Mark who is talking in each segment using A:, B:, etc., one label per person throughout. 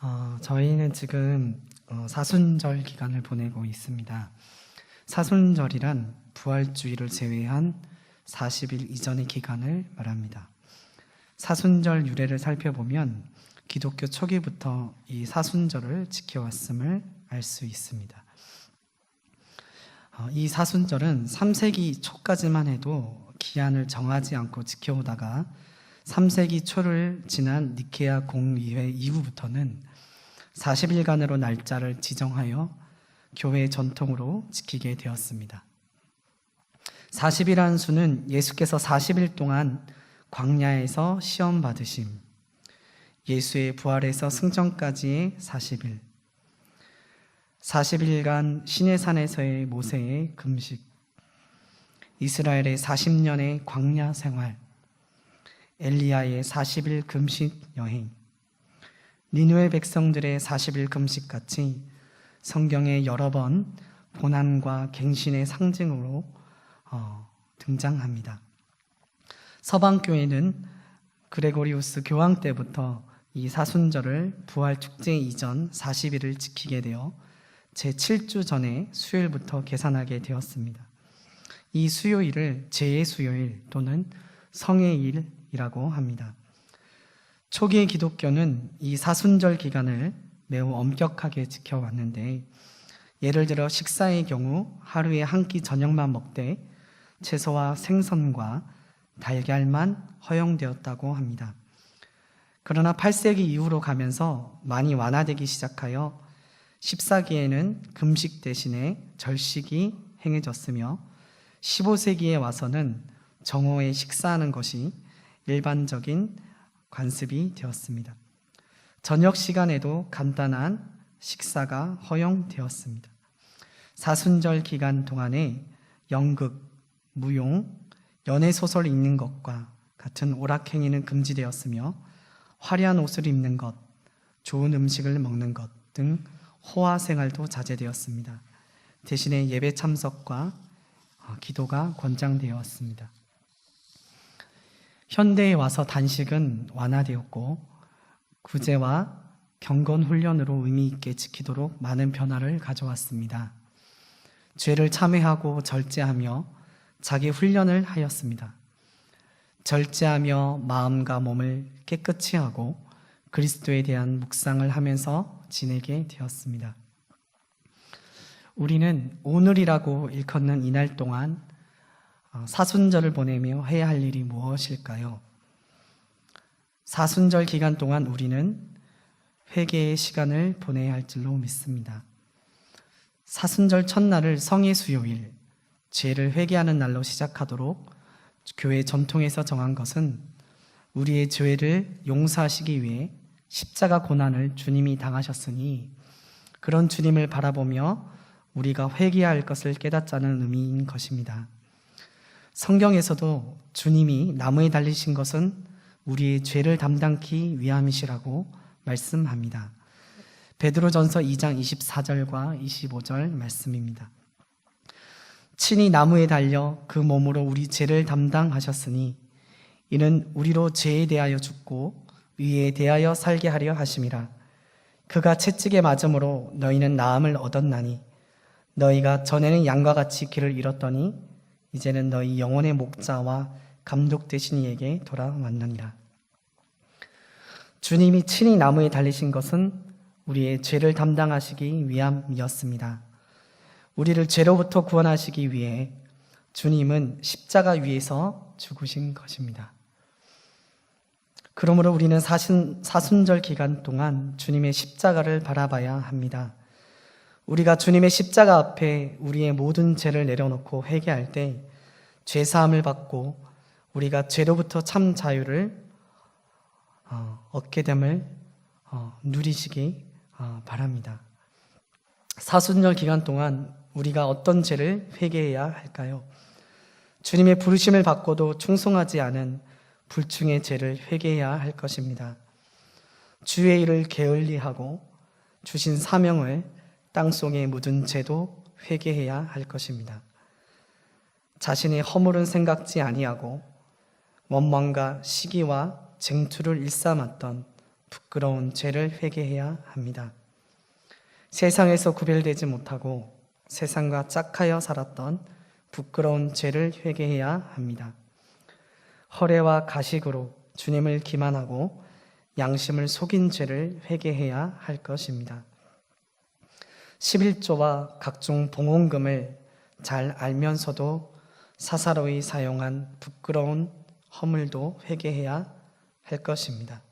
A: 어, 저희는 지금 어, 사순절 기간을 보내고 있습니다. 사순절이란 부활주의를 제외한 40일 이전의 기간을 말합니다. 사순절 유래를 살펴보면 기독교 초기부터 이 사순절을 지켜왔음을 알 수 있습니다. 어, 이 사순절은 3세기 초까지만 해도 기한을 정하지 않고 지켜오다가 3세기 초를 지난 니케아 공의회 이후부터는 40일간으로 날짜를 지정하여 교회 전통으로 지키게 되었습니다. 40이라는 수는 예수께서 40일 동안 광야에서 시험 받으심, 예수의 부활에서 승천까지의 40일, 40일간 시내산에서의 모세의 금식, 이스라엘의 40년의 광야 생활, 엘리야의 40일 금식 여행, 니누의 백성들의 40일 금식 같이 성경에 여러 번 고난과 갱신의 상징으로 어, 등장합니다. 서방 교회는 그레고리우스 교황 때부터 이 사순절을 부활 축제 이전 40일을 지키게 되어 제 7주 전에 수요일부터 계산하게 되었습니다. 이 수요일을 제의 수요일 또는 성의 일 이라고 합니다. 초기의 기독교는 이 사순절 기간을 매우 엄격하게 지켜왔는데 예를 들어 식사의 경우 하루에 한 끼 저녁만 먹되 채소와 생선과 달걀만 허용되었다고 합니다. 그러나 8세기 이후로 가면서 많이 완화되기 시작하여 14기에는 금식 대신에 절식이 행해졌으며 15세기에 와서는 정오에 식사하는 것이 일반적인 관습이 되었습니다. 저녁 시간에도 간단한 식사가 허용되었습니다. 사순절 기간 동안에 연극, 무용, 연애 소설 읽는 것과 같은 오락행위는 금지되었으며 화려한 옷을 입는 것, 좋은 음식을 먹는 것 등 호화 생활도 자제되었습니다. 대신에 예배 참석과 어, 기도가 권장되었습니다. 현대에 와서 단식은 완화되었고 구제와 경건 훈련으로 의미 있게 지키도록 많은 변화를 가져왔습니다. 죄를 참회하고 절제하며 자기 훈련을 하였습니다. 절제하며 마음과 몸을 깨끗이 하고 그리스도에 대한 묵상을 하면서 지내게 되었습니다. 우리는 오늘이라고 일컫는 이날 동안 어, 사순절을 보내며 해야 할 일이 무엇일까요? 사순절 기간 동안 우리는 회개의 시간을 보내야 할 줄로 믿습니다. 사순절 첫날을 성의 수요일, 죄를 회개하는 날로 시작하도록 교회 전통에서 정한 것은 우리의 죄를 용서하시기 위해 십자가 고난을 주님이 당하셨으니 그런 주님을 바라보며 우리가 회개할 것을 깨닫자는 의미인 것입니다. 성경에서도 주님이 나무에 달리신 것은 우리의 죄를 담당기 위함이시라고 말씀합니다. 베드로전서 2장 24절과 25절 말씀입니다. 친히 나무에 달려 그 몸으로 우리 죄를 담당하셨으니 이는 우리로 죄에 대하여 죽고 의에 대하여 살게 하려 하심이라. 그가 채찍에 맞음으로 너희는 나음을 얻었나니 너희가 전에는 양과 같이 길을 잃었더니 이제는 너희 영혼의 목자와 감독 되신 이에게 돌아왔느니라. 주님이 친히 나무에 달리신 것은 우리의 죄를 담당하시기 위함이었습니다. 우리를 죄로부터 구원하시기 위해 주님은 십자가 위에서 죽으신 것입니다. 그러므로 우리는 사순, 사순절 기간 동안 주님의 십자가를 바라봐야 합니다. 우리가 주님의 십자가 앞에 우리의 모든 죄를 내려놓고 회개할 때 죄사함을 받고 우리가 죄로부터 참 자유를 어, 얻게 됨을 어, 누리시기 어, 바랍니다. 사순절 기간 동안 우리가 어떤 죄를 회개해야 할까요? 주님의 부르심을 받고도 충성하지 않은 불충의 죄를 회개해야 할 것입니다. 주의 일을 게을리하고 주신 사명을 땅속에 묻은 죄도 회개해야 할 것입니다. 자신의 허물은 생각지 아니하고 원망과 시기와 쟁투를 일삼았던 부끄러운 죄를 회개해야 합니다. 세상에서 구별되지 못하고 세상과 짝하여 살았던 부끄러운 죄를 회개해야 합니다. 허례와 가식으로 주님을 기만하고 양심을 속인 죄를 회개해야 할 것입니다. 11조와 각종 봉헌금을 잘 알면서도 사사로이 사용한 부끄러운 허물도 회개해야 할 것입니다.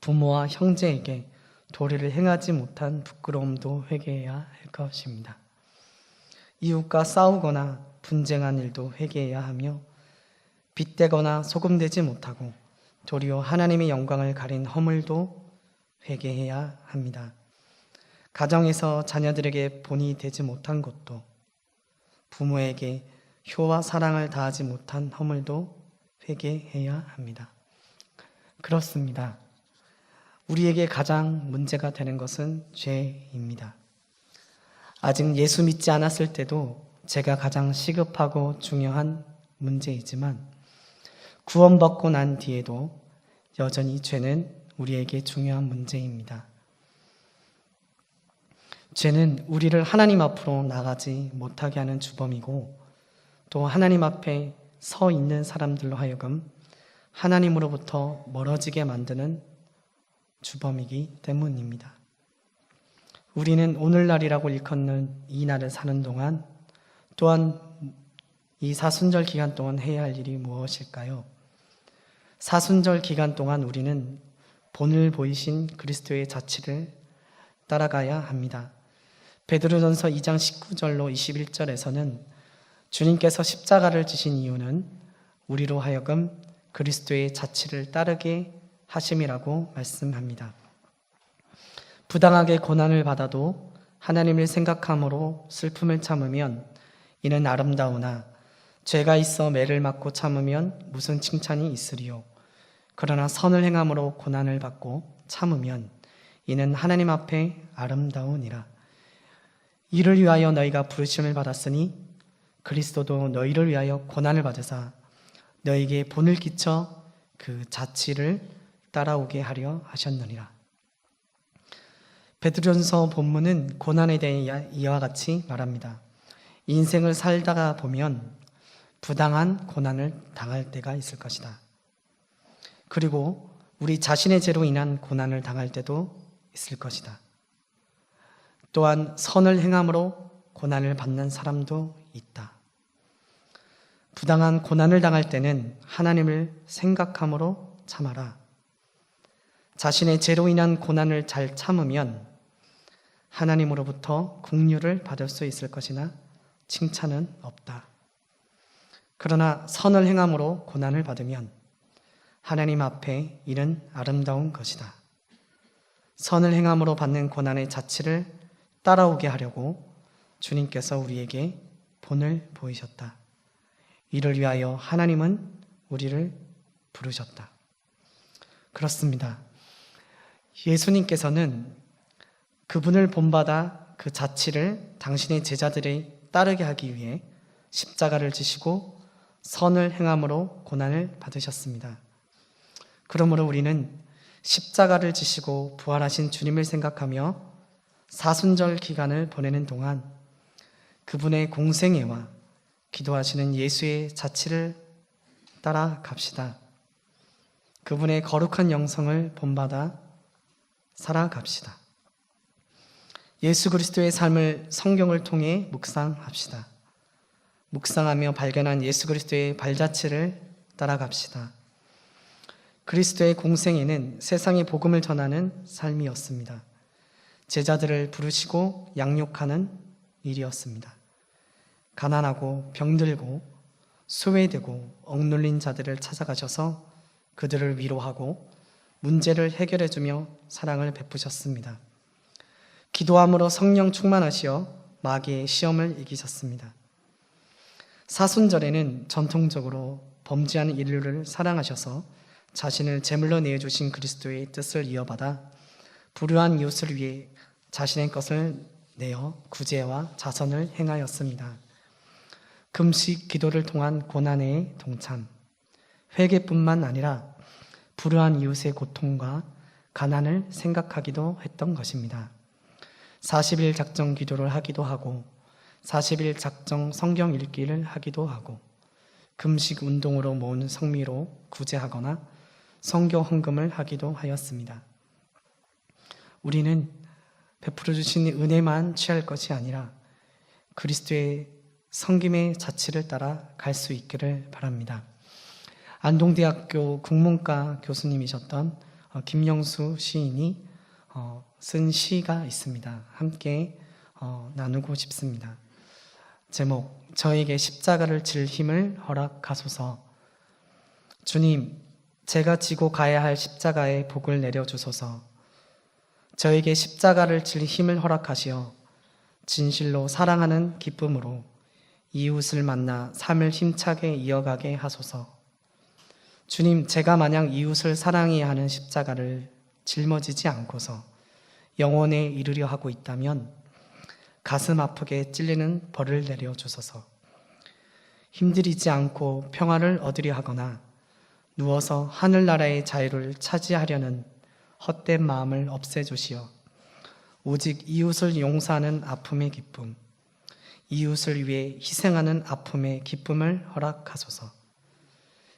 A: 부모와 형제에게 도리를 행하지 못한 부끄러움도 회개해야 할 것입니다. 이웃과 싸우거나 분쟁한 일도 회개해야 하며 빗대거나 소금되지 못하고 도리어 하나님의 영광을 가린 허물도 회개해야 합니다. 가정에서 자녀들에게 본이 되지 못한 것도 부모에게 효와 사랑을 다하지 못한 허물도 회개해야 합니다. 그렇습니다. 우리에게 가장 문제가 되는 것은 죄입니다. 아직 예수 믿지 않았을 때도 제가 가장 시급하고 중요한 문제이지만 구원받고 난 뒤에도 여전히 죄는 우리에게 중요한 문제입니다. 죄는 우리를 하나님 앞으로 나가지 못하게 하는 주범이고 또 하나님 앞에 서 있는 사람들로 하여금 하나님으로부터 멀어지게 만드는 주범이기 때문입니다. 우리는 오늘날이라고 일컫는 이 날을 사는 동안 또한 이 사순절 기간 동안 해야 할 일이 무엇일까요? 사순절 기간 동안 우리는 본을 보이신 그리스도의 자치를 따라가야 합니다. 베드로전서 2장 19절로 21절에서는 주님께서 십자가를 지신 이유는 우리로 하여금 그리스도의 자치를 따르게 하심이라고 말씀합니다. 부당하게 고난을 받아도 하나님을 생각함으로 슬픔을 참으면 이는 아름다우나 죄가 있어 매를 맞고 참으면 무슨 칭찬이 있으리요. 그러나 선을 행함으로 고난을 받고 참으면 이는 하나님 앞에 아름다우니라. 이를 위하여 너희가 부르심을 받았으니 그리스도도 너희를 위하여 고난을 받으사 너희에게 본을 끼쳐 그 자치를 따라오게 하려 하셨느니라. 베드로전서 본문은 고난에 대해 이와 같이 말합니다. 인생을 살다가 보면 부당한 고난을 당할 때가 있을 것이다. 그리고 우리 자신의 죄로 인한 고난을 당할 때도 있을 것이다. 또한 선을 행함으로 고난을 받는 사람도 있다. 부당한 고난을 당할 때는 하나님을 생각함으로 참아라. 자신의 죄로 인한 고난을 잘 참으면 하나님으로부터 국류를 받을 수 있을 것이나 칭찬은 없다. 그러나 선을 행함으로 고난을 받으면 하나님 앞에 이는 아름다운 것이다. 선을 행함으로 받는 고난의 자취를 따라오게 하려고 주님께서 우리에게 본을 보이셨다. 이를 위하여 하나님은 우리를 부르셨다. 그렇습니다. 예수님께서는 그분을 본받아 그 자치를 당신의 제자들이 따르게 하기 위해 십자가를 지시고 선을 행함으로 고난을 받으셨습니다. 그러므로 우리는 십자가를 지시고 부활하신 주님을 생각하며 사순절 기간을 보내는 동안 그분의 공생애와 기도하시는 예수의 자치를 따라 갑시다. 그분의 거룩한 영성을 본받아 살아갑시다. 예수 그리스도의 삶을 성경을 통해 묵상합시다. 묵상하며 발견한 예수 그리스도의 발자취를 따라갑시다. 그리스도의 공생에는 세상의 복음을 전하는 삶이었습니다. 제자들을 부르시고 양육하는 일이었습니다. 가난하고 병들고 소외되고 억눌린 자들을 찾아가셔서 그들을 위로하고 문제를 해결해 주며 사랑을 베푸셨습니다. 기도함으로 성령 충만하시어 마귀의 시험을 이기셨습니다. 사순절에는 전통적으로 범죄하는 인류를 사랑하셔서 자신을 제물로 내어주신 그리스도의 뜻을 이어받아 불우한 이웃을 위해 자신의 것을 내어 구제와 자선을 행하였습니다. 금식 기도를 통한 고난의 동참, 회개뿐만 아니라 불우한 이웃의 고통과 가난을 생각하기도 했던 것입니다. 40일 작정 기도를 하기도 하고 40일 작정 성경 읽기를 하기도 하고 금식 운동으로 모은 성미로 구제하거나 성교 헌금을 하기도 하였습니다. 우리는 베풀어 주신 은혜만 취할 것이 아니라 그리스도의 성김의 자치를 따라 갈 수 있기를 바랍니다. 안동대학교 국문과 교수님이셨던 어, 김영수 시인이 어, 쓴 시가 있습니다. 함께 어, 나누고 싶습니다. 제목 저에게 십자가를 질 힘을 허락하소서. 주님, 제가 지고 가야 할 십자가의 복을 내려 주소서. 저에게 십자가를 질 힘을 허락하시어 진실로 사랑하는 기쁨으로 이웃을 만나 삶을 힘차게 이어가게 하소서. 주님, 제가 마냥 이웃을 사랑해야 하는 십자가를 짊어지지 않고서 영원에 이르려 하고 있다면 가슴 아프게 찔리는 벌을 내려 주소서. 힘들이지 않고 평화를 얻으려 하거나 누워서 하늘나라의 자유를 차지하려는 헛된 마음을 없애주시어 오직 이웃을 용서하는 아픔의 기쁨, 이웃을 위해 희생하는 아픔의 기쁨을 허락하소서.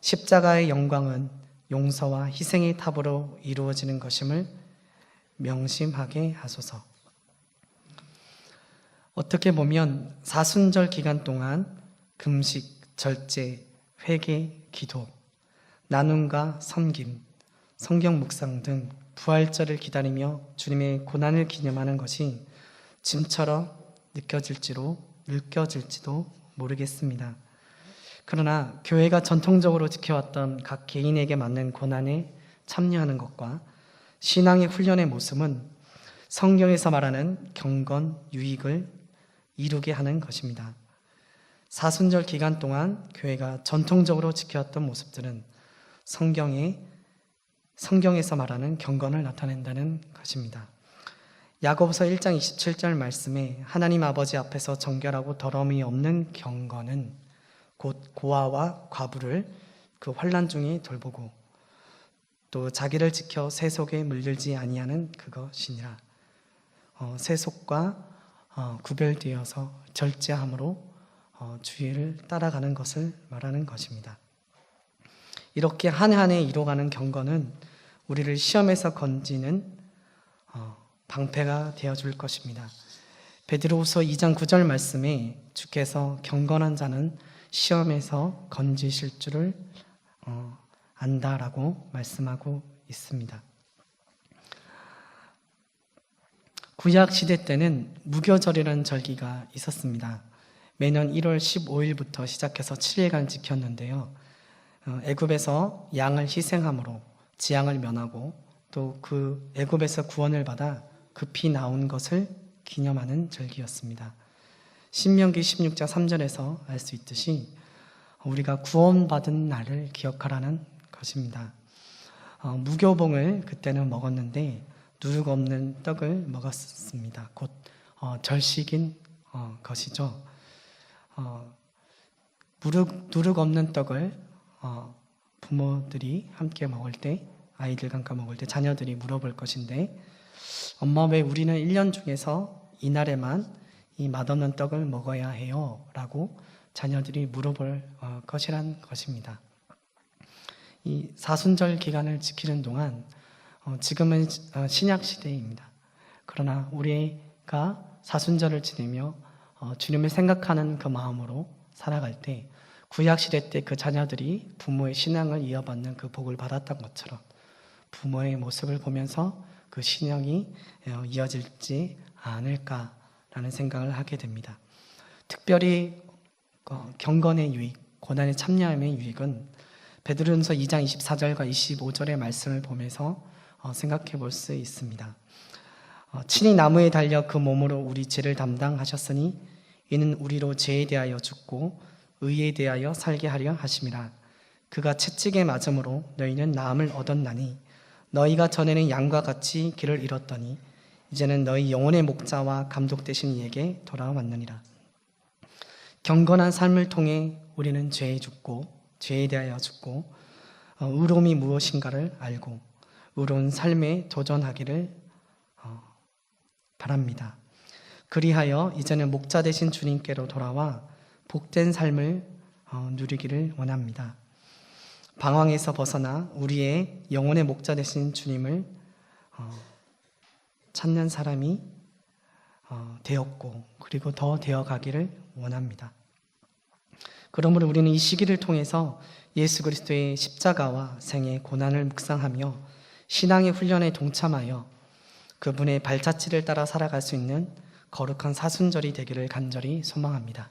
A: 십자가의 영광은 용서와 희생의 탑으로 이루어지는 것임을 명심하게 하소서. 어떻게 보면 사순절 기간 동안 금식, 절제, 회개, 기도, 나눔과 섬김, 성경 묵상 등 부활절을 기다리며 주님의 고난을 기념하는 것이 짐처럼 느껴질지로 느껴질지도 모르겠습니다. 그러나 교회가 전통적으로 지켜왔던 각 개인에게 맞는 고난에 참여하는 것과 신앙의 훈련의 모습은 성경에서 말하는 경건, 유익을 이루게 하는 것입니다. 사순절 기간 동안 교회가 전통적으로 지켜왔던 모습들은 성경에 성경에서 말하는 경건을 나타낸다는 것입니다. 야고보서 1장 27절 말씀에 하나님 아버지 앞에서 정결하고 더러움이 없는 경건은 곧 고아와 과부를 그 환란 중에 돌보고 또 자기를 지켜 세속에 물들지 아니하는 그것이니라. 어, 세속과 어, 구별되어서 절제함으로 어, 주의를 따라가는 것을 말하는 것입니다. 이렇게 한해한해 이뤄가는 경건은 우리를 시험에서 건지는 어, 방패가 되어줄 것입니다. 베드로후서 2장 9절 말씀에 주께서 경건한 자는 시험에서 건지실 줄을 어, 안다라고 말씀하고 있습니다. 구약 시대 때는 무교절이라는 절기가 있었습니다. 매년 1월 15일부터 시작해서 7일간 지켰는데요. 어, 애굽에서 양을 희생함으로 지양을 면하고 또 그 애굽에서 구원을 받아 급히 나온 것을 기념하는 절기였습니다. 신명기 16장 3절에서 알 수 있듯이 우리가 구원받은 날을 기억하라는 것입니다. 어, 무교봉을 그때는 먹었는데 누룩 없는 떡을 먹었습니다. 곧 어, 절식인 어, 것이죠. 어, 무룩, 누룩 없는 떡을 어, 부모들이 함께 먹을 때 아이들과 함께 먹을 때 자녀들이 물어볼 것인데 엄마 왜 우리는 1년 중에서 이날에만 이 맛없는 떡을 먹어야 해요? 라고 자녀들이 물어볼 어, 것이란 것입니다. 이 사순절 기간을 지키는 동안 어, 지금은 어, 신약 시대입니다. 그러나 우리가 사순절을 지내며 어, 주님을 생각하는 그 마음으로 살아갈 때 구약 시대 때 그 자녀들이 부모의 신앙을 이어받는 그 복을 받았던 것처럼 부모의 모습을 보면서 그 신앙이 어, 이어질지 않을까라는 생각을 하게 됩니다. 특별히 어, 경건의 유익, 고난에 참여함의 유익은 베드로전서 2장 24절과 25절의 말씀을 보면서 어, 생각해 볼 수 있습니다. 친히 나무에 달려 그 몸으로 우리 죄를 담당하셨으니 이는 우리로 죄에 대하여 죽고 의에 대하여 살게 하려 하심이라. 그가 채찍에 맞음으로 너희는 나음을 얻었나니 너희가 전에는 양과 같이 길을 잃었더니 이제는 너희 영혼의 목자와 감독 되신 이에게 돌아왔느니라. 경건한 삶을 통해 우리는 죄에 죽고 죄에 대하여 죽고 어, 의로움이 무엇인가를 알고 의로운 삶에 도전하기를 어, 바랍니다. 그리하여 이제는 목자 되신 주님께로 돌아와 복된 삶을 어, 누리기를 원합니다. 방황에서 벗어나 우리의 영혼의 목자 되신 주님을 어, 찾는 사람이 어, 되었고 그리고 더 되어가기를 원합니다. 그러므로 우리는 이 시기를 통해서 예수 그리스도의 십자가와 생의 고난을 묵상하며 신앙의 훈련에 동참하여 그분의 발자취를 따라 살아갈 수 있는 거룩한 사순절이 되기를 간절히 소망합니다.